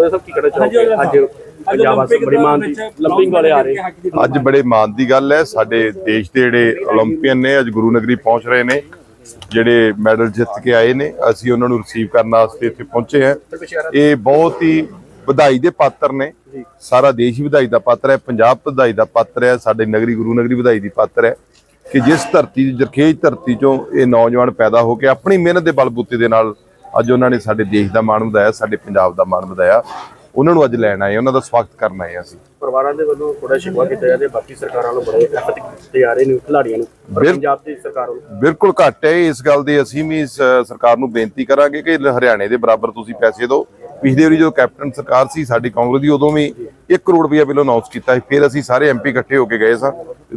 ਉਹਦੇ ਸਭ ਕੀ ਕਹਿਣਾ ਚਾਹੋਗੇ? ਅੱਜ ਪੰਜਾਬ ਵਾਸਤੇ ਬੜੀ ਮਾਣ ਦੀ ਲੰਬਿੰਗ ਵਾਲੇ ਆ ਰਹੇ। ਅੱਜ ਬੜੇ ਮਾਣ ਦੀ ਗੱਲ ਹੈ। ਸਾਡੇ ਦੇਸ਼ ਦੇ ਜਿਹੜੇ 올림픽ੀਅਨ ਨੇ ਅੱਜ ਗੁਰੂ ਨਗਰੀ ਪਹੁੰਚ ਰਹੇ ਨੇ। ਜਿਹੜੇ ਮੈਡਲ ਜਿੱਤ ਕੇ ਆਏ ਨੇ ਅਸੀਂ ਉਹਨਾਂ ਨੂੰ ਰਿਸੀਵ ਕਰਨ ਵਾਸਤੇ ਇੱਥੇ ਪਹੁੰਚੇ ਆ ਇਹ ਬਹੁਤ ਹੀ ਵਧਾਈ ਦੇ ਪਾਤਰ ਨੇ। ਸਾਰਾ ਦੇਸ਼ ਹੀ ਵਧਾਈ ਦਾ ਪਾਤਰ ਹੈ। ਪੰਜਾਬ ਵਧਾਈ ਦਾ ਪਾਤਰ ਹੈ। ਸਾਡੇ ਨਗਰੀ ਗੁਰੂ ਨਗਰੀ ਵਧਾਈ ਦੀ ਪਾਤਰ ਹੈ। ਕਿ ਜਿਸ ਧਰਤੀ ਦੀ ਜਰਖੇਜ ਧਰਤੀ ਚੋਂ ਇਹ ਨੌਜਵਾਨ ਪੈਦਾ ਹੋ ਕੇ ਆਪਣੀ ਮਿਹਨਤ ਦੇ ਬਲਬੂਤੇ ਦੇ ਨਾਲ ਅੱਜ ਉਹਨਾਂ ਨੇ ਸਾਡੇ ਦੇਸ਼ ਦਾ ਮਾਣ ਵਧਾਇਆ ਸਾਡੇ ਪੰਜਾਬ ਦਾ ਮਾਣ ਵਧਾਇਆ। ਉਹਨਾਂ ਨੂੰ ਅੱਜ ਲੈਣ ਆਏ ਉਹਨਾਂ ਦਾ ਸਵਾਗਤ ਕਰਨ ਆਏ ਅਸੀਂ। ਪਰਿਵਾਰਾਂ ਦੇ ਵੱਲੋਂ ਥੋੜਾ ਸ਼ਿਕਵਾ ਕੀਤਾ ਜਾਂਦੇ ਬਾਕੀ ਸਰਕਾਰਾਂ ਨੂੰ ਬੜੇ ਐਫਰਟ ਕੀਤੇ ਜਾ ਰਹੇ ਨੇ ਖਿਡਾਰੀਆਂ ਨੂੰ ਪੰਜਾਬ ਦੀ ਸਰਕਾਰ ਵੱਲੋਂ ਬਿਲਕੁਲ ਘੱਟ ਹੈ ਇਸ ਗੱਲ ਦੀ ਅਸੀਂ ਵੀ ਸਰਕਾਰ ਨੂੰ ਬੇਨਤੀ ਕਰਾਂਗੇ ਕਿ ਹਰਿਆਣੇ ਦੇ ਬਰਾਬਰ ਤੁਸੀਂ ਪੈਸੇ ਦਿਓ। ਪਿਛਲੇ ਵਾਰੀ ਜਦੋਂ ਕੈਪਟਨ ਸਰਕਾਰ ਸੀ ਸਾਡੀ ਕਾਂਗਰਸ ਦੀ ਉਦੋਂ ਵੀ 1 ਕਰੋੜ ਰੁਪਇਆ ਬਿੱਲ ਅਨਾਉਂਸ ਕੀਤਾ ਸੀ ਫਿਰ ਅਸੀਂ ਸਾਰੇ ਐਮਪੀ ਇਕੱਠੇ ਹੋ ਕੇ ਗਏ ਸਾਂ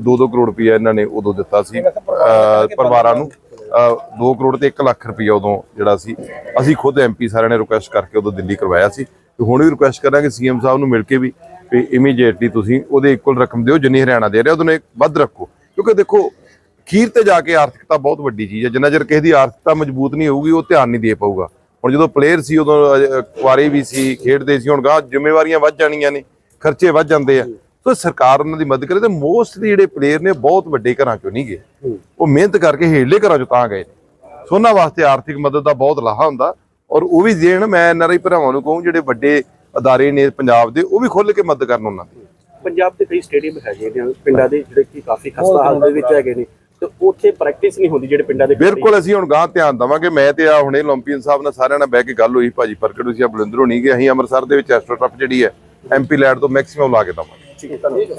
2-2 ਕਰੋੜ ਰੁਪਇਆ ਇਹਨਾਂ ਨੇ ਉਦੋਂ ਦਿੱਤਾ ਸੀ ਪਰਿਵਾਰਾਂ ਨੂੰ। 2 ਕਰੋੜ ਤੇ 1 ਲੱਖ ਰੁਪਈਆ ਉਦੋਂ ਜਿਹੜਾ ਸੀ ਅਸੀਂ ਖੁਦ ਐਮਪੀ ਸਾਰਿਆਂ ਨੇ ਰਿਕੁਐਸਟ ਕਰਕੇ ਉਦੋਂ ਦਿੱਲੀ ਕਰਵਾਇਆ ਸੀ। ਤੇ ਹੁਣ ਵੀ ਰਿਕੁਐਸਟ ਕਰਾਂਗੇ ਸੀਐਮ ਸਾਹਿਬ ਨੂੰ ਮਿਲ ਕੇ ਵੀ ਵੀ ਇਮੀਡੀਏਟਲੀ ਤੁਸੀਂ ਉਹਦੇ ਇਕੁਅਲ ਰਕਮ ਦਿਓ ਜਿੰਨੀ ਹਰਿਆਣਾ ਦੇ ਰਿਹਾ ਉਹਦੋਂ ਵੱਧ ਰੱਖੋ। ਕਿਉਂਕਿ ਦੇਖੋ ਖੀਰ ਤੇ ਜਾ ਕੇ ਆਰਥਿਕਤਾ ਬਹੁਤ ਵੱਡੀ ਚੀਜ਼ ਹੈ। ਜਿੰਨਾ ਚਿਰ ਕਿਸੇ ਦੀ ਆਰਥਿਕਤਾ ਮਜ਼ਬੂਤ ਨਹੀਂ ਹੋਊਗੀ ਉਹ ਧਿਆਨ ਨਹੀਂ ਦੇ ਪਾਊਗਾ। ਹੁਣ ਜਦੋਂ ਪਲੇਅਰ ਸੀ ਉਦੋਂ ਅਹ, ਕੁਆਰੇ ਵੀ ਸੀ ਖੇਡਦੇ ਸੀ ਹੁਣ ਗਾਹ ਜ਼ਿੰਮੇਵਾਰੀਆਂ ਵੱਧ ਜਾਣੀਆਂ ਨੇ ਖਰਚੇ ਵੱਧ ਜਾਂਦੇ ਆ। ਸੋ ਸਰਕਾਰ ਉਹਨਾਂ ਦੀ ਮਦਦ ਕਰੇ ਤੇ ਮੋਸਟਲੀ ਜਿਹੜੇ ਪਲੇਅਰ ਨੇ ਬਹੁਤ ਵੱਡੇ ਘਰਾਂ ਚੋਂ ਨਹੀਂ ਗਏ। ਉਹ ਮਿਹਨਤ ਕਰਕੇ ਹੇਠਲੇ ਘਰਾਂ ਚੋਂ ਤਾਂ ਗਏ ਸੋਨਾ ਵਾਸਤੇ ਆਰਥਿਕ ਮਦਦ ਦਾ ਬਹੁਤ ਲਾਹਾ ਹੁੰਦਾ ਔਰ ਉਹ ਵੀ ਦੇਣ ਮੈਂ ਐਨਆਰਆਈ ਭਰਾਵਾਂ ਨੂੰ ਕਹੂੰ ਜਿਹੜੇ ਵੱਡੇ ਅਦਾਰੇ ਨੇ ਪੰਜਾਬ ਦੇ ਉਹ ਵੀ ਖੁੱਲ ਕੇ ਮਦਦ ਕਰਨ ਉਹਨਾਂ ਦੀ। ਪੰਜਾਬ ਦੇ ਕਈ ਸਟੇਡੀਅਮ ਹੈਗੇ ਨੇ ਪਿੰਡਾਂ ਦੇ ਜਿਹੜੇ ਕਿ ਕਾਫੀ ਖਸਤਾ ਹਾਲਤ ਦੇ ਵਿੱਚ ਹੈਗੇ ਨੇ। ਤੇ ਉੱਥੇ ਪ੍ਰੈਕਟਿਸ ਨਹੀਂ ਹੁੰਦੀ ਜਿਹੜੇ ਪਿੰਡਾਂ ਦੇ ਬਿਲਕੁਲ ਅਸੀਂ ਹੁਣ ਗਾਹ ਧਿਆਨ ਦਵਾਂਗੇ। ਮੈਂ ਤੇ ਆ ਹੁਣੇ 올림픽ਨ ਸਾਹਿਬ ਨਾਲ ਸਾਰਿਆਂ ਨਾਲ ਬਹਿ ਕੇ ਗੱਲ ਹੋਈ ਭਾਜੀ ਪ੍ਰਗਟ ਤੁਸੀਂ ਆ ਬਲਿੰਦਰੋਂ ਨਹੀਂ ਗਏ ਅਸੀਂ ਅੰਮ੍ਰਿਤਸਰ ਦੇ ਵਿੱਚ ਐਸਟ੍ਰੋ ਟਰਫ ਜਿਹੜੀ ਹੈ ਐਮਪੀ ਲੈਡ ਤੋਂ ਮੈਕਸਿਮਮ ਲਾ ਕੇ ਦਵਾਂਗੇ। Chiquita não.